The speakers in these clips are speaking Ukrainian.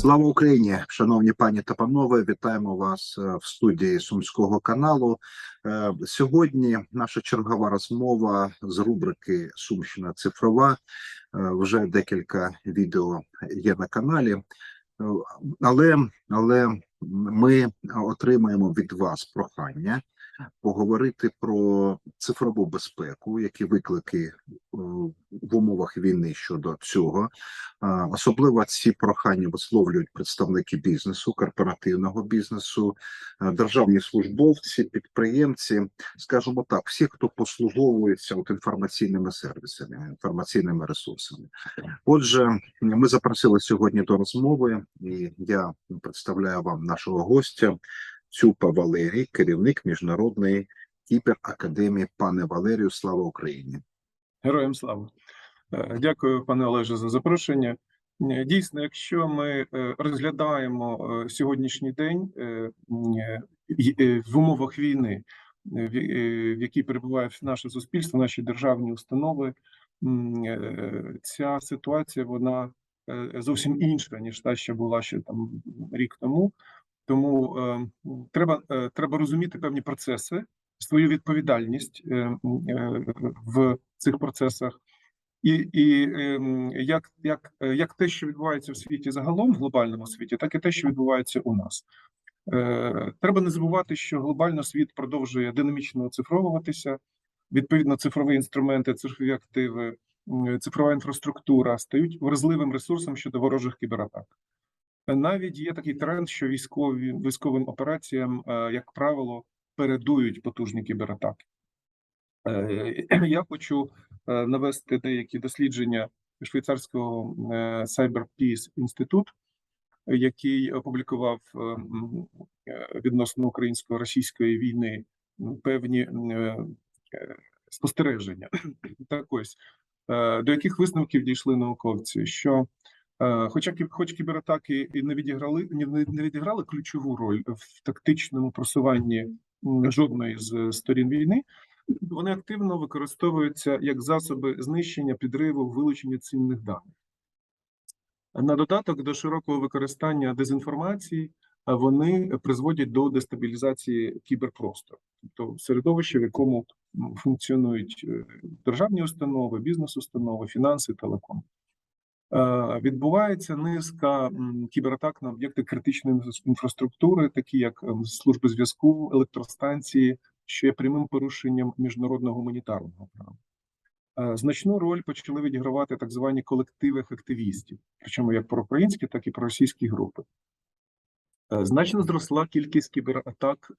Слава Україні, шановні пані та панове, вітаємо вас е, в студії Сумського каналу. Е, Сьогодні наша чергова розмова з рубрики Сумщина цифрова. Е, Вже декілька відео є на каналі, але, але ми отримаємо від вас прохання поговорити про цифрову безпеку, які виклики е, в умовах війни щодо цього. Особливо ці прохання висловлюють представники бізнесу, корпоративного бізнесу, е, державні службовці, підприємці, скажімо так, всі, хто послуговується от інформаційними сервісами, інформаційними ресурсами. Отже, ми запросили сьогодні до розмови, і я представляю вам нашого гостя. Цюпа Валерій, керівник міжнародної кіберакадемії. Пане Валерію, слава Україні! Героям слава. Е, Дякую, пане Олеже, за запрошення. Е, Дійсно, якщо ми е, розглядаємо сьогоднішній день в умовах війни, в якій перебуває наше суспільство, наші державні установи, ця ситуація вона зовсім інша, ніж та, що була ще там рік тому. Тому е, треба, е, треба розуміти певні процеси, свою відповідальність е, е, в цих процесах, і, і ем, як, як, е, як те, що відбувається в світі загалом, в глобальному світі, так і те, що відбувається у нас. Е, Треба не забувати, що глобально світ продовжує динамічно оцифровуватися. Відповідно, цифрові інструменти, цифрові активи, цифрова інфраструктура стають вразливим ресурсом щодо ворожих кібератак. Навіть є такий тренд, що військові військовим операціям, е, як правило, передують потужні кібератаки. Е, Я хочу е, навести деякі дослідження швейцарського Cyber Peace е, який опублікував відносно українсько-російської війни певні спостереження. Так ось до яких висновків дійшли науковці, що Хоча хоч кібератаки не відіграли не, відіграли ключову роль в тактичному просуванні жодної з сторін війни, вони активно використовуються як засоби знищення, підриву, вилучення цінних даних. На додаток до широкого використання дезінформації вони призводять до дестабілізації кіберпростору, тобто середовище, в якому функціонують е, державні установи, бізнес-установи, фінанси, телеком. Е, Відбувається низка кібератак на об'єкти критичної інфраструктури, такі як ем, служби зв'язку, електростанції, що є прямим порушенням міжнародного гуманітарного права. Е, Значну роль почали відігравати так звані колективи активістів, причому як проукраїнські, так і проросійські групи. Е, Значно зросла кількість кібератак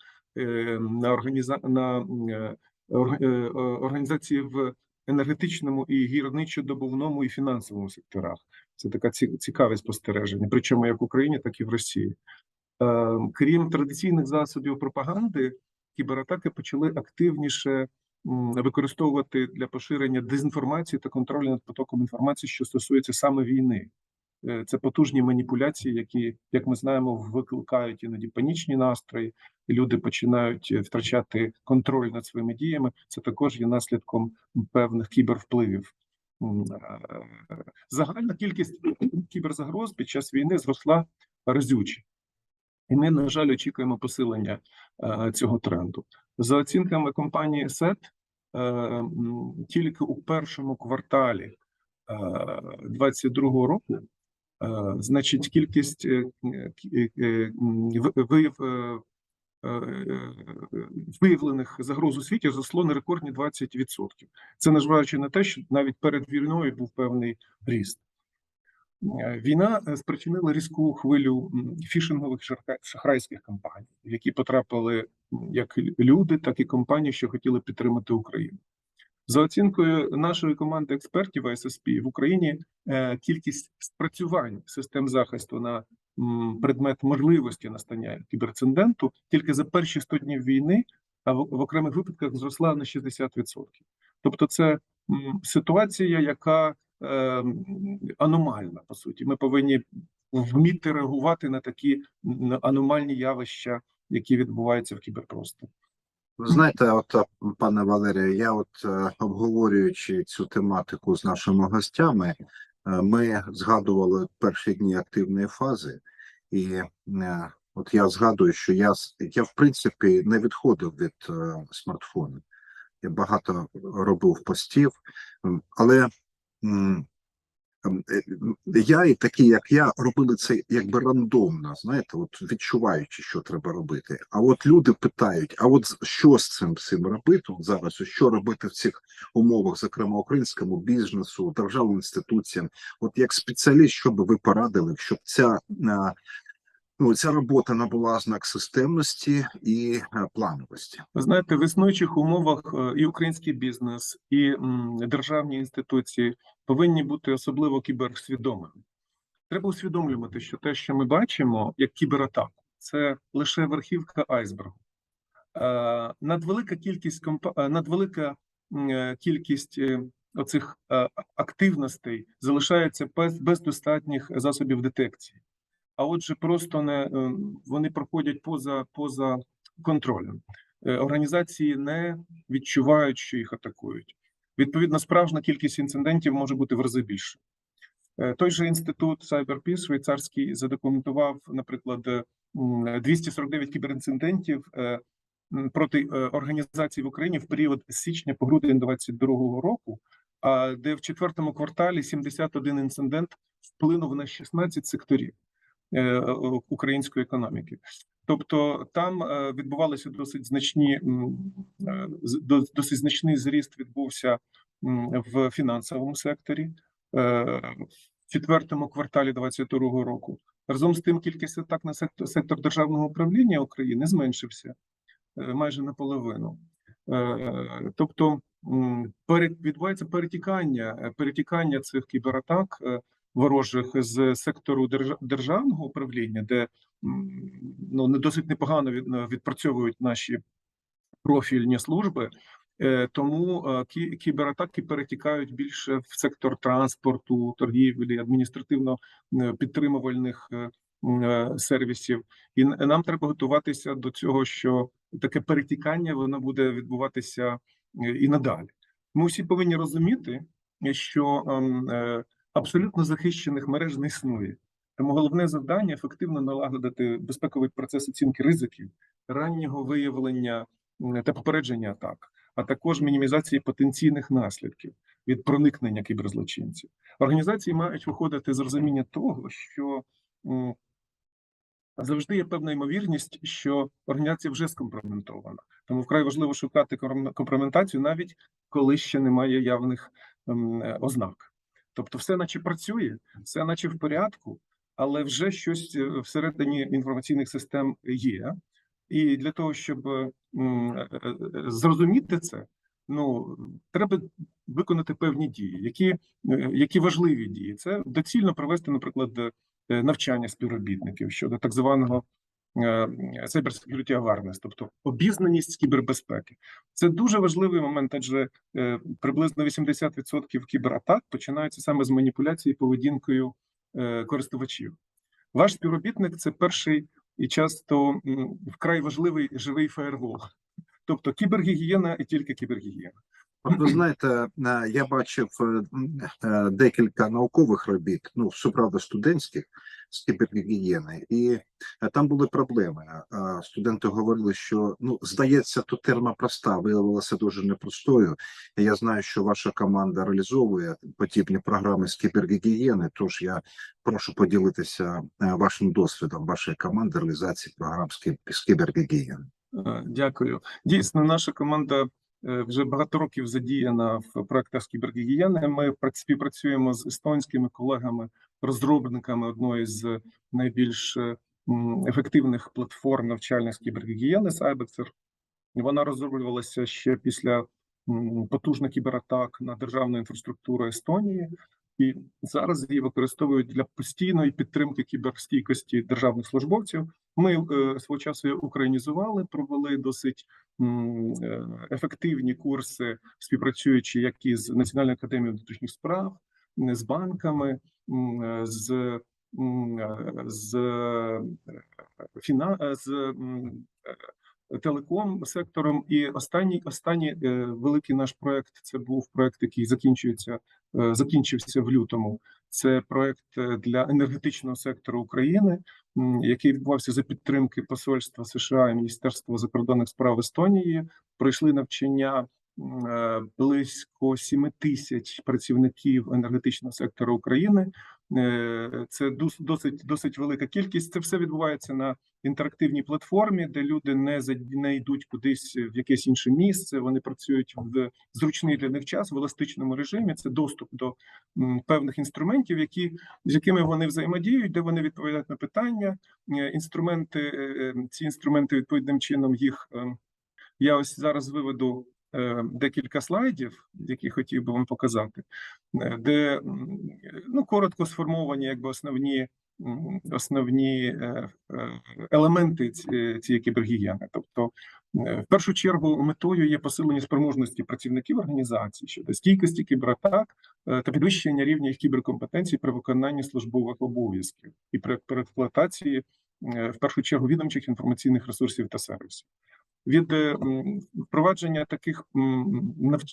на, організа... на орг- організації в енергетичному і гірничо-добувному і фінансовому секторах. Це така цікаве спостереження, причому як в Україні, так і в Росії. Е, Крім традиційних засобів пропаганди, кібератаки почали активніше використовувати для поширення дезінформації та контролю над потоком інформації, що стосується саме війни. Е, Це потужні маніпуляції, які, як ми знаємо, викликають іноді панічні настрої, люди починають е, втрачати контроль над своїми діями. Це також є наслідком певних кібервпливів. Е, Загальна кількість кіберзагроз під час війни зросла разюче. І ми, на жаль, очікуємо посилення цього тренду. За оцінками компанії SET, тільки у першому кварталі 2022 року, значить, кількість е, е, е, вияв, е, е, виявлених загроз у світі зросло на рекордні 20%. Це незважаючи на те, що навіть перед війною був певний ріст. Е, Війна е, спричинила різку хвилю фішингових шахра- шахрайських кампаній, в які потрапили як люди, так і компанії, що хотіли підтримати Україну. За оцінкою нашої команди експертів ССП в Україні е, кількість спрацювань систем захисту на предмет можливості настання кіберциденту тільки за перші 100 днів війни, а в, окремих випадках зросла на 60%. Тобто, це ситуація, яка е, аномальна по суті. Ми повинні вміти реагувати на такі аномальні явища, які відбуваються в кіберпросторі. Ви знаєте, от е, пане Валерію, я от е, обговорюючи цю тематику з нашими гостями, е, ми згадували перші дні активної фази, І от я згадую, що я я в принципі не відходив від смартфону. Я багато робив постів, але я і такі, як я, робили це якби рандомно, знаєте, от відчуваючи, що треба робити. А от люди питають: а от що з цим всім робити зараз? Що робити в цих умовах, зокрема українському бізнесу, державним інституціям? От як спеціаліст, що би ви порадили, щоб ця е, ну ця робота набула знак системності і е, плановості? Знаєте, в існуючих умовах е, і український бізнес, і державні інституції повинні бути особливо кіберсвідомими. Треба усвідомлювати, що те, що ми бачимо, як кібератаку, це лише верхівка айсбергу. Е, Надвелика кількість е, надвелика е, кількість оцих активностей залишається без, без достатніх засобів детекції. А отже, просто не вони проходять поза, поза контролем. Організації не відчувають, що їх атакують. Відповідно, справжня кількість інцидентів може бути в рази більше. Е, Той же інститут CyberPeace швейцарський задокументував, наприклад, е, м, 249 кіберінцидентів е, проти е, організацій в Україні в період з січня по грудень 2022 року, де в четвертому кварталі 71 інцидент вплинув на 16 секторів е, е, української економіки. Тобто там е, відбувалися досить значні е, досить значний зріст відбувся в фінансовому секторі е, в четвертому кварталі 2022 року. Разом з тим, кількість атак на сектор, сектор державного управління України зменшився майже наполовину. Тобто відбувається перетікання, перетікання цих кібератак ворожих з сектору держа- державного управління, де ну не досить непогано відпрацьовують наші профільні служби. Е, Тому е, кі- кібератаки перетікають більше в сектор транспорту, торгівлі, адміністративно е, підтримувальних е, е, сервісів. І нам треба готуватися до цього, що таке перетікання воно буде відбуватися е, і надалі. Ми всі повинні розуміти, що ем, е, абсолютно захищених мереж не існує. Тому головне завдання ефективно налагодити безпековий процес оцінки ризиків, раннього виявлення та попередження атак, а також мінімізації потенційних наслідків від проникнення кіберзлочинців. Організації мають виходити з розуміння того, що завжди є певна ймовірність, що організація вже скомпрометована. Тому вкрай важливо шукати компрометацію, навіть коли ще немає явних ознак. Тобто, все, наче працює, все, наче в порядку, але вже щось е, всередині інформаційних систем є. І для того, щоб е, е, зрозуміти це, ну треба виконати певні дії, які, які важливі дії. Це доцільно провести, наприклад, навчання співробітників щодо так званого cyber security awareness, тобто обізнаність кібербезпеки. Це дуже важливий момент, адже е, приблизно 80% кібератак починаються саме з маніпуляції поведінкою е, користувачів. Ваш співробітник це перший і часто вкрай важливий живий фаєрвол. Тобто кібергігієна і тільки кібергігієна. Ви знаєте, е, я бачив е, е, декілька наукових робіт, ну щоправда, студентських з кібергігієни, і там були проблеми. Студенти говорили, що ну здається, тут терма проста, виявилася дуже непростою. Я знаю, що ваша команда реалізовує подібні програми з кібергігієни. Тож я прошу поділитися вашим досвідом вашої команди реалізації програм з кіб- кібергігієни. Дякую. Дійсно, наша команда вже багато років задіяна в проектах з кібергігієни. Ми пра- співпрацюємо з естонськими колегами, розробниками одної з найбільш е, ефективних платформ навчальних з кібергігієни Cybex. Вона розроблювалася ще після потужних кібератак на державну інфраструктуру Естонії, і зараз її використовують для постійної підтримки кіберстійкості державних службовців. Ми е, свого часу українізували, провели досить е, ефективні курси, співпрацюючи як із Національною академією внутрішніх справ, з банками, е, з, з фіна, з телеком сектором. І останній останній великий наш проект це був проект, який закінчується закінчився в лютому. Це проект е, для енергетичного сектору України, який відбувався за підтримки Посольства США і Міністерства закордонних справ Естонії. Пройшли навчання е, близько 7 тисяч працівників енергетичного сектору України. Е, Це досить досить велика кількість. Це все відбувається на інтерактивній платформі, де люди не не йдуть кудись в якесь інше місце. Вони працюють в зручний для них час в еластичному режимі. Це доступ до певних інструментів, які з якими вони взаємодіють, де вони відповідають на питання. Е, Інструменти е, ці інструменти відповідним чином їх е, я ось зараз виведу декілька слайдів, які хотів би вам показати, е, де ну коротко сформовані якби основні. Основні е, е, елементи цієї кібергігієни, тобто е, в першу чергу метою є посилення спроможності працівників організації щодо стійкості кібератак е, та підвищення рівня їх кіберкомпетенцій при виконанні службових обов'язків і при експлуатації е, в першу чергу відомчих інформаційних ресурсів та сервісів. Від е, впровадження таких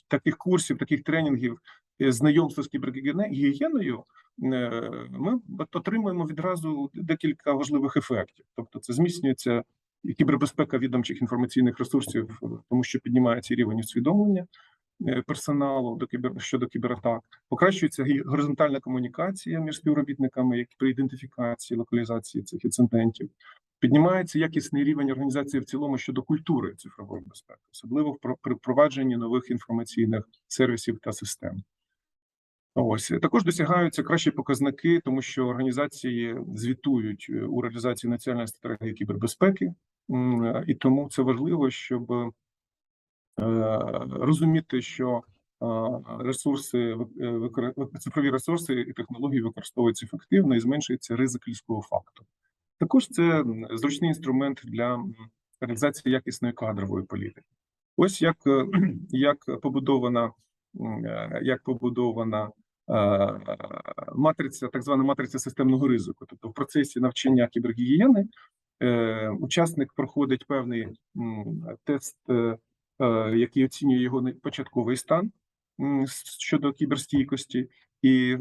таких курсів, таких тренінгів, е, знайомства з кібергігієною, е, ми отримуємо відразу декілька важливих ефектів. Тобто, це зміцнюється кібербезпека відомчих інформаційних ресурсів, тому що піднімається рівень усвідомлення персоналу до кібер щодо кібератак, покращується горизонтальна комунікація між співробітниками, як при ідентифікації, локалізації цих інцидентів. Піднімається якісний рівень організації в цілому щодо культури цифрової безпеки, особливо при впровадженні нових інформаційних сервісів та систем. Ось також досягаються кращі показники, тому що організації звітують е, у реалізації національної стратегії кібербезпеки, і тому це важливо, щоб е, розуміти, що е, ресурси цифрові ресурси і технології використовуються ефективно і зменшується ризик людського фактору. Також це зручний інструмент для реалізації якісної кадрової політики. Ось як, е, як побудована, е, як побудована е, матриця, так звана матриця системного ризику. Тобто в процесі навчання кібергігієни учасник проходить певний тест, який оцінює його початковий стан щодо кіберстійкості, і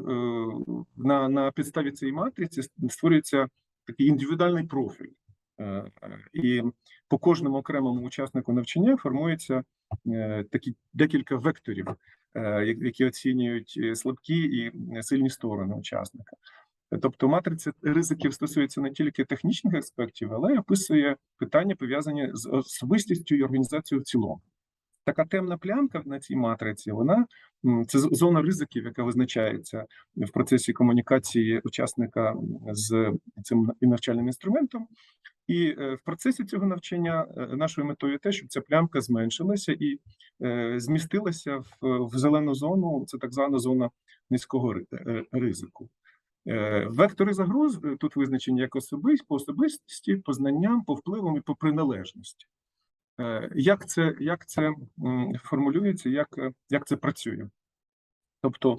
на, на підставі цієї матриці створюється такий індивідуальний профіль. Е, е, І по кожному окремому учаснику навчання формується е, такі декілька векторів, які оцінюють слабкі і сильні сторони учасника. Тобто матриця ризиків стосується не тільки технічних аспектів, але й описує питання, пов'язані з особистістю і організацією в цілому. Така темна плямка на цій матриці, вона це зона ризиків, яка визначається в процесі комунікації учасника з цим навчальним інструментом. І е, в процесі цього навчання е, нашою метою те, щоб ця плямка зменшилася і е, змістилася в, зелену зону. Це так звана зона низького ризику. Вектори загроз тут визначені як особисть по особистості, по знанням, по впливам і по приналежності. Е, Як це, як це формулюється, як, е, як це працює? Тобто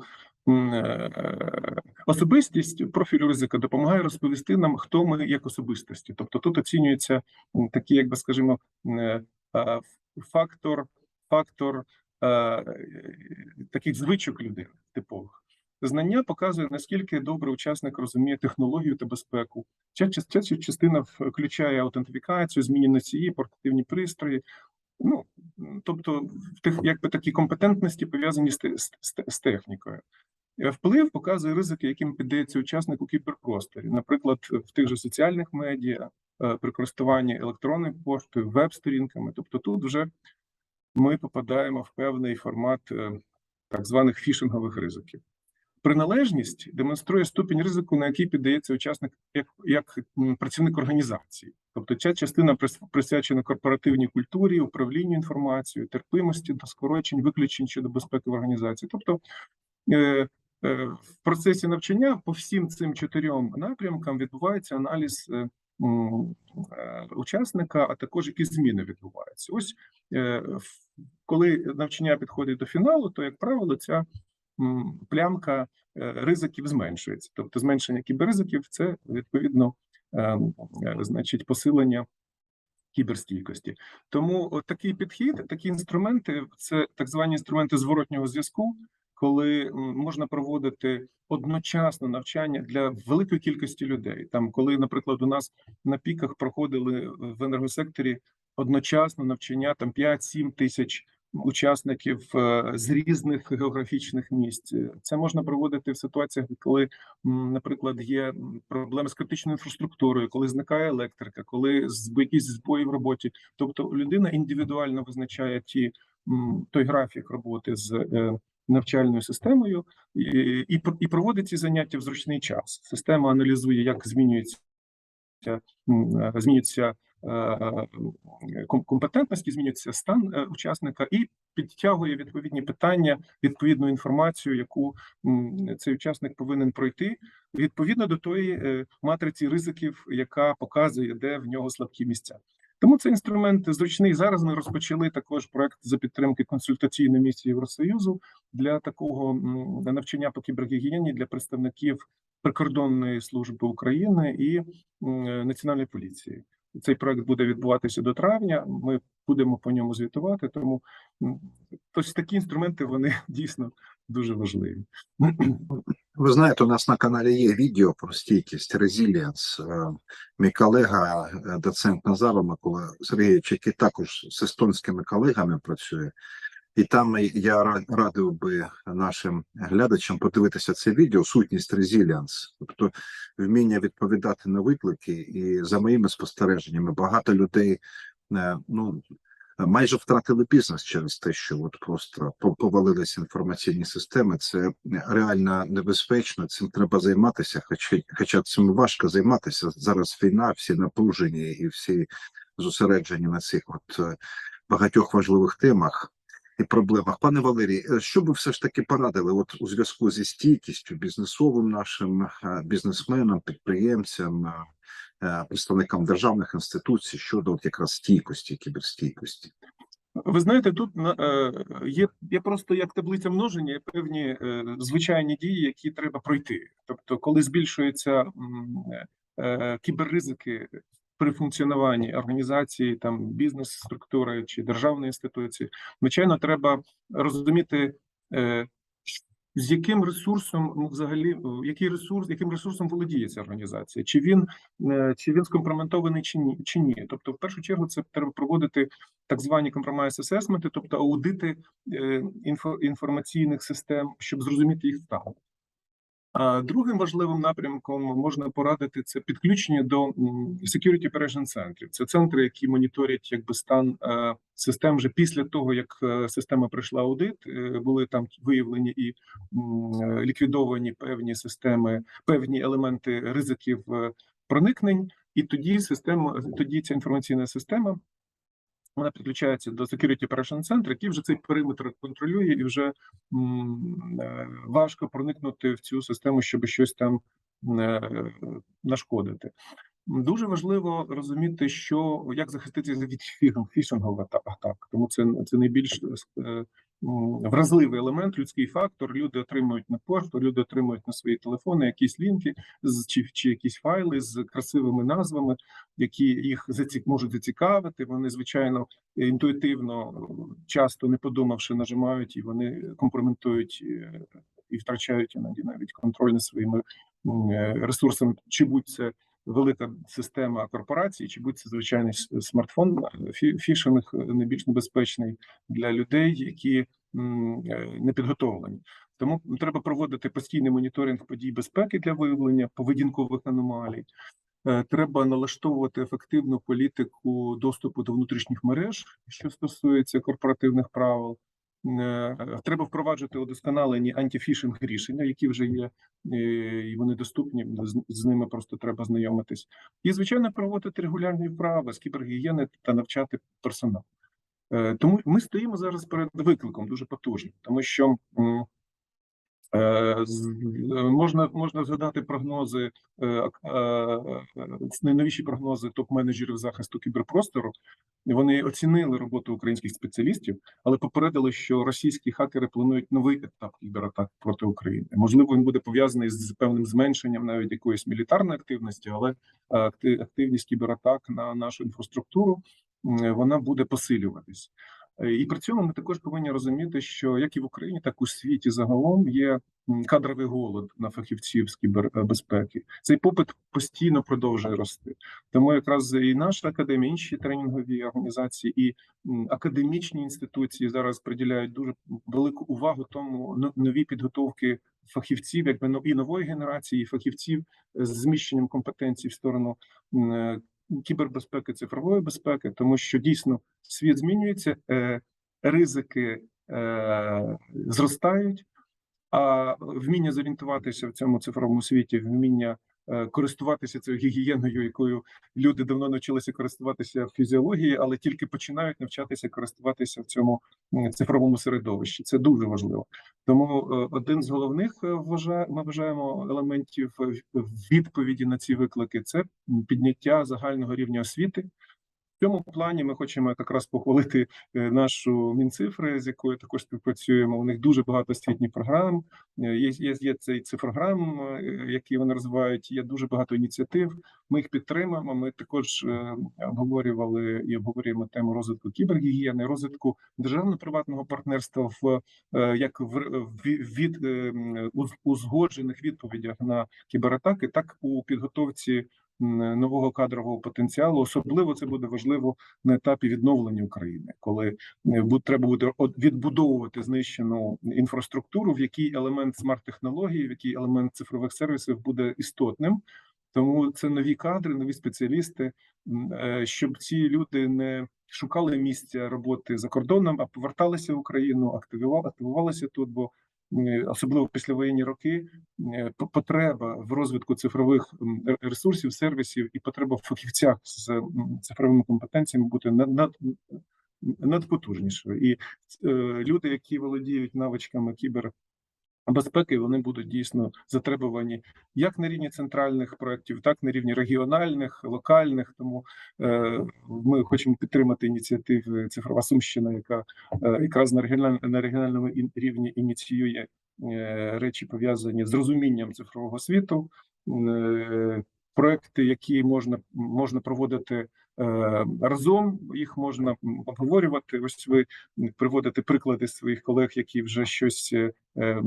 е, особистість профілю ризика допомагає розповісти нам, хто ми як особистості. Тобто тут оцінюється такий, як би скажімо, фактор, фактор таких звичок людини типових. Знання показує, наскільки добре учасник розуміє технологію та безпеку. Ця, частина включає аутентифікацію, зміні носії, портативні пристрої. Ну, тобто, тих, якби такі компетентності пов'язані з, з, з- з технікою. Е, Вплив показує ризики, яким піддається учасник у кіберпросторі, наприклад, в тих же соціальних медіа, е, при користуванні електронною поштою, веб-сторінками. Тобто, тут вже ми попадаємо в певний формат е, так званих фішингових ризиків. Приналежність демонструє ступінь ризику, на який піддається учасник як, як працівник організації. Тобто ця частина присвячена корпоративній культурі, управлінню інформацією, терпимості до скорочень, виключень щодо безпеки в організації. Тобто е, е, в процесі навчання по всім цим чотирьом напрямкам відбувається аналіз е, е, учасника, а також які зміни відбуваються. Ось е, коли навчання підходить до фіналу, то як правило, ця плямка е, ризиків зменшується. Тобто зменшення кіберризиків це відповідно е, е, значить посилення кіберстійкості. Тому такий підхід, такі інструменти це так звані інструменти зворотнього зв'язку, коли можна проводити одночасно навчання для великої кількості людей. Там, коли, наприклад, у нас на піках проходили в енергосекторі одночасно навчання там 5-7 тисяч учасників е, з різних географічних місць. Це можна проводити в ситуаціях, коли, наприклад, є проблеми з критичною інфраструктурою, коли зникає електрика, коли якісь збої в роботі. Тобто людина індивідуально визначає ті той графік роботи з е, навчальною системою і, і, і проводить ці заняття в зручний час. Система аналізує, як змінюється е, змінюється компетентності, змінюється стан е, учасника і підтягує відповідні питання, відповідну інформацію, яку цей учасник повинен пройти відповідно до тої е, матриці ризиків, яка показує, де в нього слабкі місця. Тому цей інструмент зручний. Зараз ми розпочали також проект за підтримки консультаційної місії Євросоюзу для такого навчання по кібергігієні для представників прикордонної служби України і національної поліції. Цей проект буде відбуватися до травня. Ми будемо по ньому звітувати. Тому ось такі інструменти вони дійсно дуже важливі. Ви знаєте, у нас на каналі є відео про стійкість резиліанс. Мій колега, е, доцент Назаров Микола Сергійович, який також з естонськими колегами працює. І там я ра- радив би нашим глядачам подивитися це відео сутність резиліанс, тобто вміння відповідати на виклики. І за моїми спостереженнями, багато людей е, ну майже втратили бізнес через те, що от просто повалилися інформаційні системи. Це реально небезпечно. Цим треба займатися. Хоча, хоча цим важко займатися зараз. Війна, всі напружені і всі зосереджені на цих от е, багатьох важливих темах. І проблемах, пане Валерій, е, що би все ж таки порадили, от у зв'язку зі стійкістю бізнесовим нашим е, бізнесменам, підприємцям, е, представникам державних інституцій щодо от якраз стійкості, кіберстійкості? Ви знаєте, тут є, є просто як таблиця множення, є певні звичайні дії, які треба пройти. Тобто, коли збільшуються кіберризики при функціонуванні організації, там бізнес-структури чи державної інституції, звичайно, треба розуміти. е, З яким ресурсом ну, взагалі який ресурс, яким ресурсом володіє ця організація? Чи він е, чи він скомпрометований чи ні? Чи ні? Тобто, в першу чергу, це треба проводити так звані компромайс асесменти, тобто аудити е, інформаційних систем, щоб зрозуміти їх стан. Другим важливим напрямком можна порадити це підключення до security operation центрів. Це центри, які моніторять якби стан е, систем вже після того, як е, система пройшла аудит. Е, були там виявлені і ліквідовані певні системи, певні елементи ризиків проникнень, і тоді система, тоді ця інформаційна система вона підключається до Security Operation Center, який вже цей периметр контролює, і вже е, важко проникнути в цю систему, щоб щось там е, нашкодити. Дуже важливо розуміти, що як захиститися від фішинг- фішингових атак, тому це це найбільш е, вразливий елемент, людський фактор. Люди отримують на пошту, люди отримують на свої телефони якісь лінки з чи, чи якісь файли з красивими назвами, які їх заці... можуть зацікавити. Вони звичайно інтуїтивно, часто не подумавши, нажимають і вони компрометують е, і втрачають іноді навіть контроль над своїми е, ресурсами, чи будь це велика система корпорації, чи будь це звичайний смартфон. е, Фі- Фішинг е, найбільш небезпечний для людей, які е, не підготовлені. Тому треба проводити постійний моніторинг подій безпеки для виявлення поведінкових аномалій. Треба налаштовувати ефективну політику доступу до внутрішніх мереж, що стосується корпоративних правил. Е, Треба впроваджувати удосконалені антифішинг рішення, які вже є, е, і вони доступні. з- ними просто треба знайомитись. І звичайно, проводити регулярні вправи з кібергігієни та навчати персонал. Е, Тому ми стоїмо зараз перед викликом дуже потужним, тому що Можна можна згадати прогнози, е, е, е, найновіші прогнози топ-менеджерів захисту кіберпростору. Вони оцінили роботу українських спеціалістів, але попередили, що російські хакери планують новий етап кібератак проти України. Можливо, він буде пов'язаний з певним зменшенням навіть якоїсь мілітарної активності, але е, активність кібератак на нашу інфраструктуру вона буде посилюватись. Е, І при цьому ми також повинні розуміти, що як і в Україні, так і у світі загалом є кадровий голод на фахівців з кібербезпеки. Цей попит постійно продовжує рости. Тому якраз і наша академія, інші тренінгові організації і академічні інституції зараз приділяють дуже велику увагу тому но- новій підготовки фахівців, якби і нової генерації, і фахівців з зміщенням компетенцій в сторону е, кібербезпеки, цифрової безпеки, тому що дійсно світ змінюється, е, ризики е, зростають, а вміння зорієнтуватися в цьому цифровому світі, вміння користуватися цією гігієною, якою люди давно навчилися користуватися в фізіології, але тільки починають навчатися користуватися в цьому цифровому середовищі. Це дуже важливо. Тому е, один з головних е, ми вважаємо елементів е, відповіді на ці виклики це підняття загального рівня освіти. Цьому плані ми хочемо якраз похвалити е, нашу мінцифри, з якою також співпрацюємо. У них дуже багато освітніх програм. Е, Є, є, є цей цифрограм, е, який вони розвивають. Є дуже багато ініціатив. Ми їх підтримуємо. Ми також обговорювали і обговорюємо тему розвитку кібергігієни, розвитку державно-приватного партнерства в як в від узгоджених відповідях на кібератаки, так у підготовці нового кадрового потенціалу. Особливо це буде важливо на етапі відновлення України, коли е, треба буде відбудовувати знищену інфраструктуру, в якій елемент смарт-технологій, в який елемент цифрових сервісів буде істотним. Тому це нові кадри, нові спеціалісти, е, щоб ці люди не шукали місця роботи за кордоном, а поверталися в Україну, активували, активувалися тут. Бо особливо післявоєнні роки е, потреба в розвитку цифрових ресурсів, сервісів і потреба в фахівцях з цифровими компетенціями бути над, над, надпотужнішою. І е, люди, які володіють навичками кібер. Безпеки вони будуть дійсно затребувані як на рівні центральних проєктів, так на рівні регіональних, локальних. Тому е, ми хочемо підтримати ініціативи цифрова сумщина, яка е, якраз на регіональному на регіональному рівні ініціює е, речі пов'язані з розумінням цифрового світу. Е, Проекти, які можна можна проводити разом, їх можна обговорювати. Ось ви приводите приклади своїх колег, які вже щось е, е,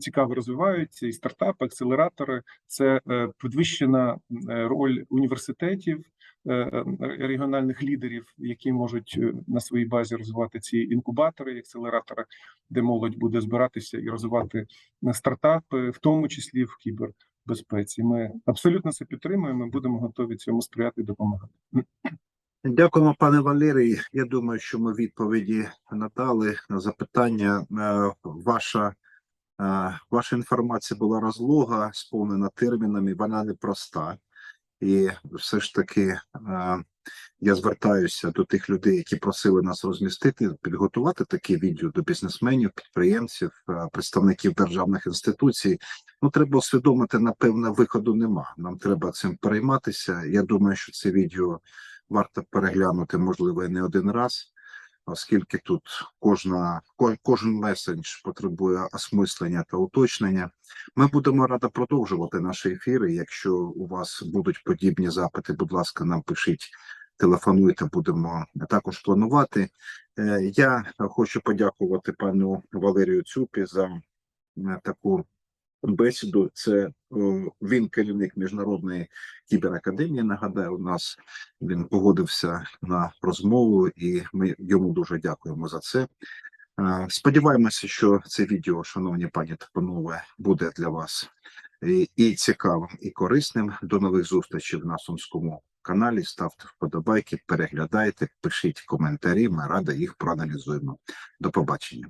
цікаво розвиваються, і стартапи, акселератори. Це е, підвищена е, роль університетів, е, регіональних лідерів, які можуть е, на своїй базі розвивати ці інкубатори, акселератори, де молодь буде збиратися і розвивати е, стартапи, в тому числі в кібербезпеці. Ми абсолютно це підтримуємо. Будемо готові цьому сприяти і допомагати. Дякуємо, пане Валерій. Я думаю, що ми відповіді надали на запитання. Е, Ваша, е, ваша інформація була розлога, сповнена термінами, вона непроста. І все ж таки е, я звертаюся до тих людей, які просили нас розмістити, підготувати таке відео до бізнесменів, підприємців, е, представників державних інституцій. Ну, треба усвідомити, напевне, виходу нема. Нам треба цим перейматися. Я думаю, що це відео варто переглянути, можливо, не один раз, оскільки тут кожна ко- кожен меседж потребує осмислення та уточнення. Ми будемо рада продовжувати наші ефіри. Якщо у вас будуть подібні запити, будь ласка, нам пишіть, телефонуйте, будемо також планувати. Е, Я хочу подякувати пану Валерію Цюпі за е, таку бесіду. Це е, він керівник міжнародної кіберакадемії. Нагадаю, у нас він погодився на розмову, і ми йому дуже дякуємо за це. Е, Сподіваємося, що це відео, шановні пані та панове, буде для вас і, і цікавим, і корисним. До нових зустрічей на Сумському каналі. Ставте вподобайки, переглядайте, пишіть коментарі. Ми раді їх проаналізуємо. До побачення.